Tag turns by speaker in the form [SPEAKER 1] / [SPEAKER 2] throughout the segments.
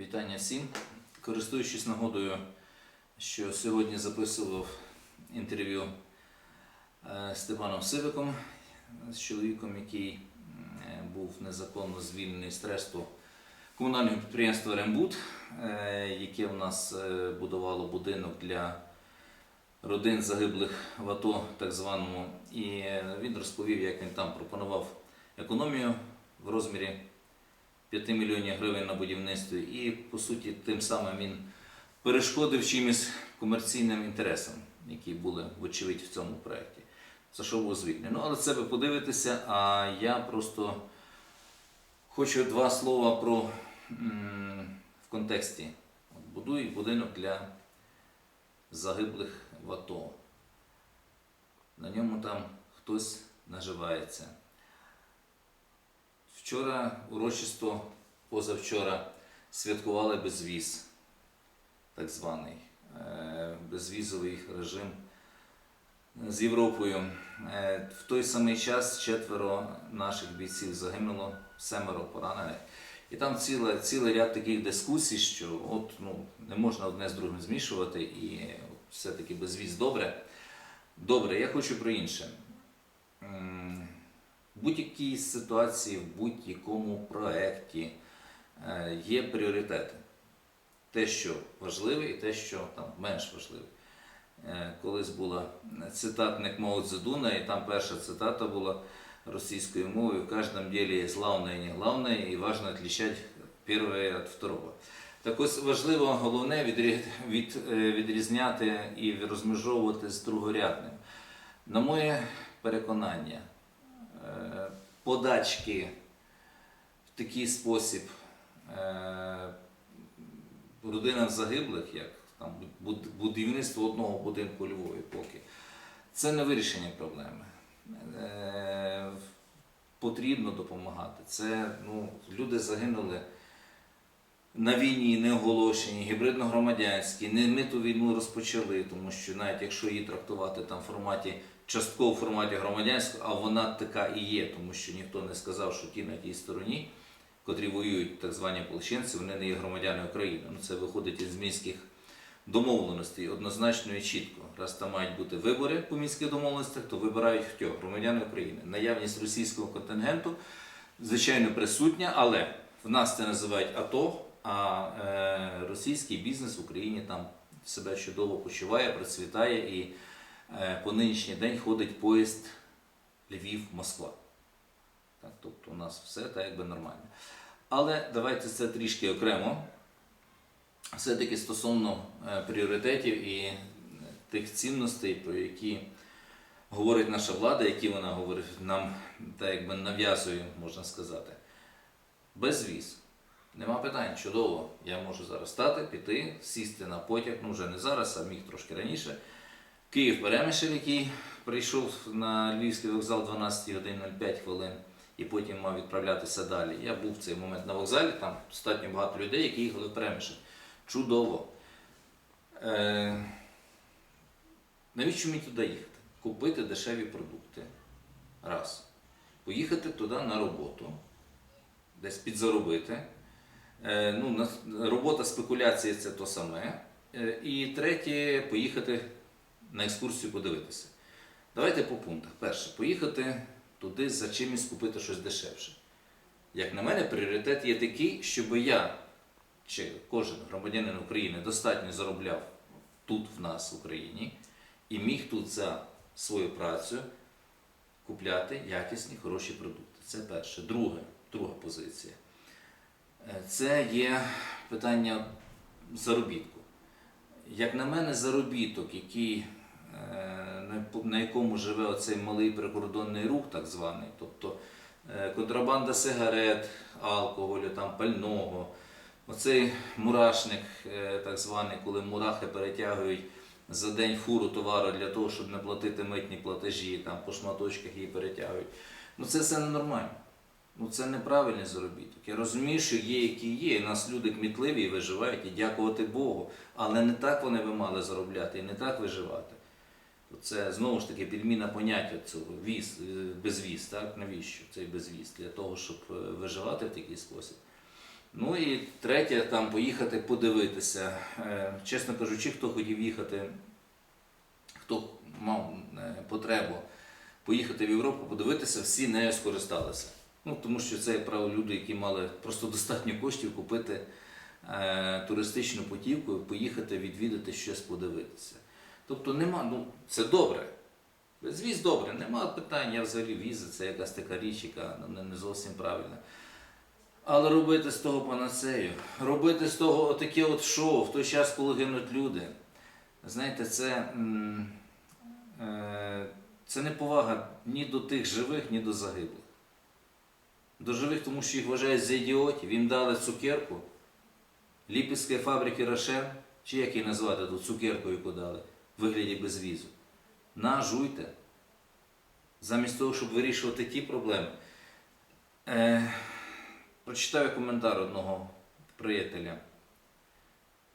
[SPEAKER 1] Вітання всім. Користуючись нагодою, що сьогодні записував інтерв'ю е, Степаном Сивиком, з чоловіком, який е, був незаконно звільнений з тресту комунального підприємства Рембут, е, яке у нас будувало будинок для родин загиблих в АТО, так званому. І він розповів, як він там пропонував економію в розмірі 5 мільйонів гривень на будівництві, і по суті тим самим він перешкодив чимось комерційним інтересам, які були, вочевидь, в цьому проєкті. За що був звільнений. Ну, але це ви подивитеся, а я просто хочу два слова про в контексті. Будую будинок для загиблих в АТО. На ньому там хтось наживається. Вчора урочисто, позавчора святкували безвіз, так званий е, безвізовий режим з Європою. Е, В той самий час четверо наших бійців загинуло, семеро поранених. І там ціле, цілий ряд таких дискусій, що от, ну, не можна одне з другим змішувати, і все-таки безвіз добре. Добре, я хочу про інше. В будь-якій ситуації, в будь-якому проєкті е, є пріоритети. Те, що важливе, і те, що там менш важливе. Е, Колись була цитатник Мао Цзедуна, і там перша цитата була російською мовою: в кожному ділі є главне і не главне, і важливо відрізняти перше від второго. Так ось важливо головне е, відрізняти і розмежовувати з другорядним. На моє переконання, подачки в такий спосіб е, родинам загиблих, як там будівництво одного будинку у Львові поки, це не вирішення проблеми. Е, Потрібно допомагати. Це ну, люди загинули на війні не оголошені, гібридно-громадянські, не ми ту війну розпочали, тому що навіть якщо її трактувати там в форматі, частково в форматі громадянського, а вона така і є, тому що ніхто не сказав, що ті на тій стороні, котрі воюють так звані полченці, вони не є громадяни України. Ну, це виходить із мінських домовленостей однозначно і чітко. Раз там мають бути вибори по мінських домовленостях, то вибирають хто? Громадяни України. Наявність російського контингенту, звичайно, присутня, але в нас це називають АТО, а е, російський бізнес в Україні там себе чудово почуває, процвітає і по нинішній день ходить поїзд Львів-Москва. Тобто у нас все так якби нормально. Але давайте це трішки окремо. Все-таки стосовно е, пріоритетів і е, тих цінностей, про які говорить наша влада, які вона говорить нам так якби нав'язує, можна сказати. Безвіз. Нема питань, чудово. Я можу зараз стати, піти, сісти на потяг, ну вже не зараз, а міг трошки раніше. Київ Перемишель, який прийшов на Львівський вокзал 12 годин 05 хвилин і потім мав відправлятися далі. Я був в цей момент на вокзалі, там достатньо багато людей, які їхали в Перемишель. Чудово. Е, навіщо мені туди їхати? Купити дешеві продукти. Раз. Поїхати туди на роботу, десь підзаробити. Е, ну, робота спекуляції це то саме. Е, і третє, поїхати на екскурсію подивитися. Давайте по пунктах. Перше, поїхати туди за чимось купити щось дешевше. Як на мене, пріоритет є такий, щоб я чи кожен громадянин України достатньо заробляв тут, в нас, в Україні, і міг тут за свою працю купляти якісні хороші продукти. Це перше. Друге, друга позиція. Е, Це є питання заробітку. Як на мене, заробіток, який, на якому живе оцей малий прикордонний рух, так званий, тобто е, контрабанда сигарет, алкоголю, там, пального, оцей мурашник, е, так званий, коли мурахи перетягують за день фуру товару для того, щоб не платити митні платежі, там по шматочках її перетягують. Ну це все ненормально. Ну це неправильний заробіток. Я розумію, що є, які є. і нас люди кмітливі і виживають, і дякувати Богу. Але не так вони би мали заробляти і не так виживати. Це знову ж таки підміна поняття цього віз, е, безвіз. Так? Навіщо цей безвіз? Для того, щоб е, виживати в такий спосіб. Ну і третє, там поїхати подивитися. Е, Чесно кажучи, хто хотів їхати, хто мав потребу поїхати в Європу, подивитися, всі нею скористалися. Ну, тому що це, як правило, люди, які мали просто достатньо коштів купити туристичну путівку і поїхати відвідати щось подивитися. Тобто нема, ну це добре. Безвіз добре, нема питань, я взагалі візи, це якась така річ, яка ну, не- зовсім правильна. Але робити з того панацею, робити з того таке от шоу в той час, коли гинуть люди. Знаєте, це, е, це не повага ні до тих живих, ні до загиблих. До живих, тому що їх вважають за ідіотів, їм дали цукерку, ліпівської фабрики Рошен, чи як її назвати ту цукерку, яку дали, вигляді безвізу. На, жуйте. Замість того, щоб вирішувати ті проблеми. Е, прочитаю коментар одного приятеля.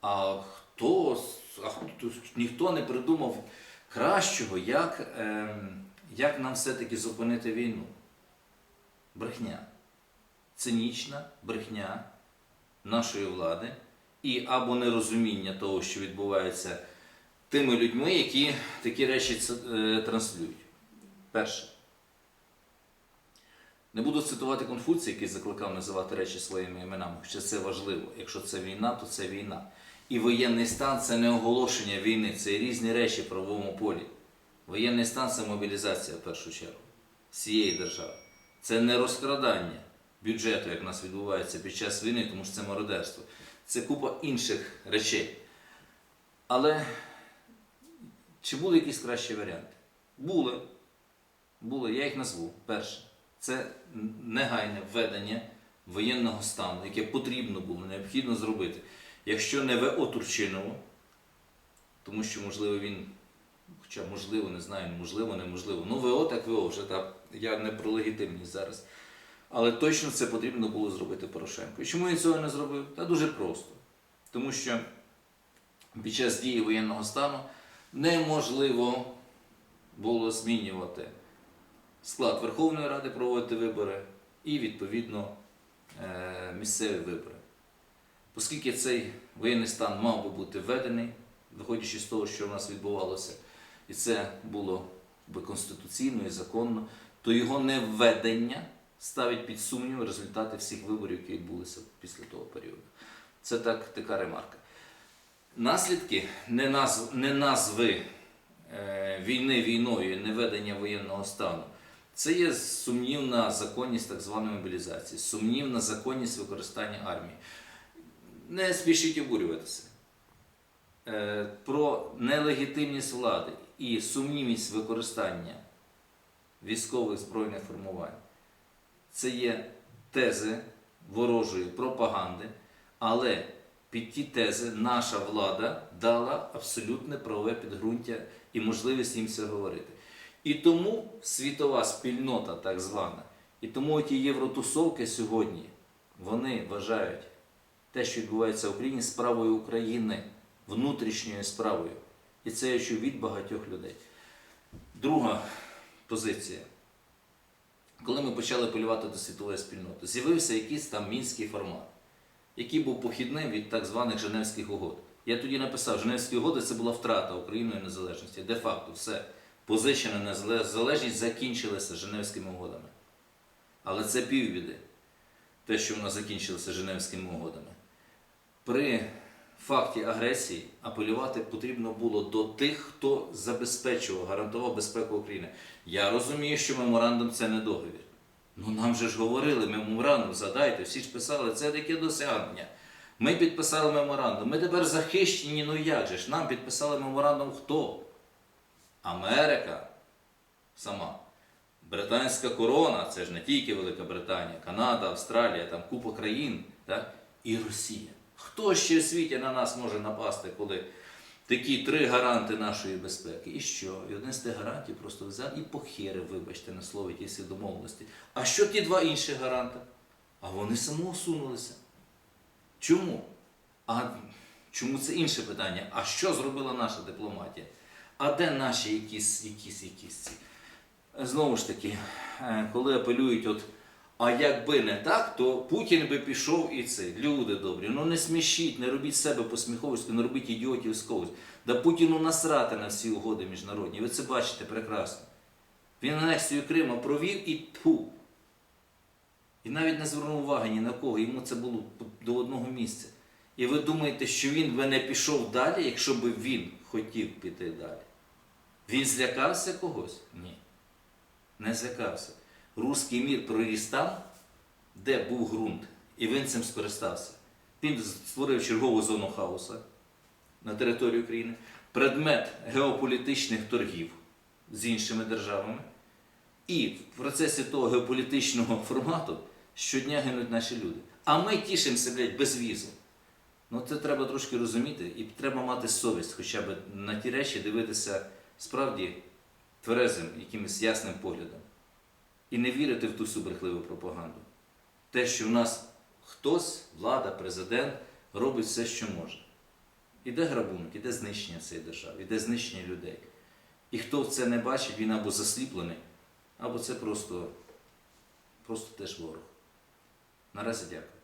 [SPEAKER 1] А хто, а хто ніхто не придумав кращого, як, ем, як нам все-таки зупинити війну? Брехня. Цинічна брехня нашої влади і або нерозуміння того, що відбувається тими людьми, які такі речі е, транслюють. Перше. Не буду цитувати Конфуція, який закликав називати речі своїми іменами, хоча це важливо. Якщо це війна, то це війна. І воєнний стан це не оголошення війни, це різні речі в правовому полі. Воєнний стан це мобілізація в першу чергу всієї держави. Це не розкрадання бюджету, як у нас відбувається під час війни, тому що це мародерство. Це купа інших речей. Але чи були якісь кращі варіанти? Були. Були, я їх назву. Перше, це негайне введення воєнного стану, яке потрібно було, необхідно зробити. Якщо не ВО Турчинова, тому що, можливо, він, хоча можливо, не знаю, можливо, неможливо. Ну, ВО так ВО, вже так, я не про легітимність зараз. Але точно це потрібно було зробити Порошенко. І чому він цього не зробив? Та дуже просто. Тому що під час дії воєнного стану неможливо було змінювати склад Верховної Ради, проводити вибори і, відповідно, е, місцеві вибори. Оскільки цей воєнний стан мав би бути введений, виходячи з того, що в нас відбувалося, і це було би конституційно і законно, то його невведення ставить під сумнів результати всіх виборів, які відбулися після того періоду. Це так, така ремарка. Наслідки не назв, не назви е, війни війною, не ведення воєнного стану. Це є сумнівна законність так званої мобілізації, сумнівна законність використання армії. Не спішіть обурюватися. Е, Про нелегітимність влади і сумнівність використання військових збройних формувань. Це є тези ворожої пропаганди, але під ті тези наша влада дала абсолютне правове підґрунтя і можливість їм це говорити. І тому світова спільнота, так звана, і тому ті євротусовки сьогодні вони вважають те, що відбувається в Україні, справою України, внутрішньою справою. І це я чув від багатьох людей. Друга позиція. Коли ми почали полювати до світової спільноти, з'явився якийсь там мінський формат, який був похідним від так званих Женевських угод. Я тоді написав, Женевські угоди це була втрата Україною незалежності. Де-факто все. Позичена незалежність закінчилася Женевськими угодами. Але це півбіди, те, що вона закінчилася Женевськими угодами. При факті агресії апелювати потрібно було до тих, хто забезпечував, гарантував безпеку України. Я розумію, що меморандум це не договір. Ну нам же ж говорили, меморандум, задайте, всі ж писали, це таке досягнення. Ми підписали меморандум. Ми тепер захищені, ну як же ж? Нам підписали меморандум хто? Америка сама. Британська корона, це ж не тільки Велика Британія, Канада, Австралія, там купа країн, так? і Росія. Хто ще в світі на нас може напасти, коли такі три гаранти нашої безпеки? І що? І один з тих гарантів просто взяв і похерив, вибачте, на слові ті домовленості. А що ті два інші гаранти? А вони самоусунулися. Чому? А чому це інше питання? А що зробила наша дипломатія? А де наші якісь, якісь, якісь? Знову ж таки, е, коли апелюють, от, А якби не так, то Путін би пішов і це. Люди добрі, ну не смішіть, не робіть себе посміховисько, не робіть ідіотів з когось. Да Путіну насрати на всі угоди міжнародні. Ви це бачите прекрасно. Він анексію Криму провів і тьфу. І навіть не звернув уваги ні на кого, йому це було до одного місця. І ви думаєте, що він би не пішов далі, якщо б він хотів піти далі? Він злякався когось? Ні. Не злякався. Руський мір проріс там, де був ґрунт, і він цим скористався. Він створив чергову зону хаоса на території України, предмет геополітичних торгів з іншими державами. І в процесі того геополітичного формату щодня гинуть наші люди. А ми тішимося, блядь, безвізом. Ну це треба трошки розуміти, і треба мати совість, хоча б на ті речі дивитися справді тверезим, якимось ясним поглядом. І не вірити в ту субрехливу пропаганду. Те, що в нас хтось, влада, президент, робить все, що може. Іде грабунок, іде знищення цієї держави, іде знищення людей. І хто це не бачить, він або засліплений, або це просто, просто теж ворог. Наразі дякую.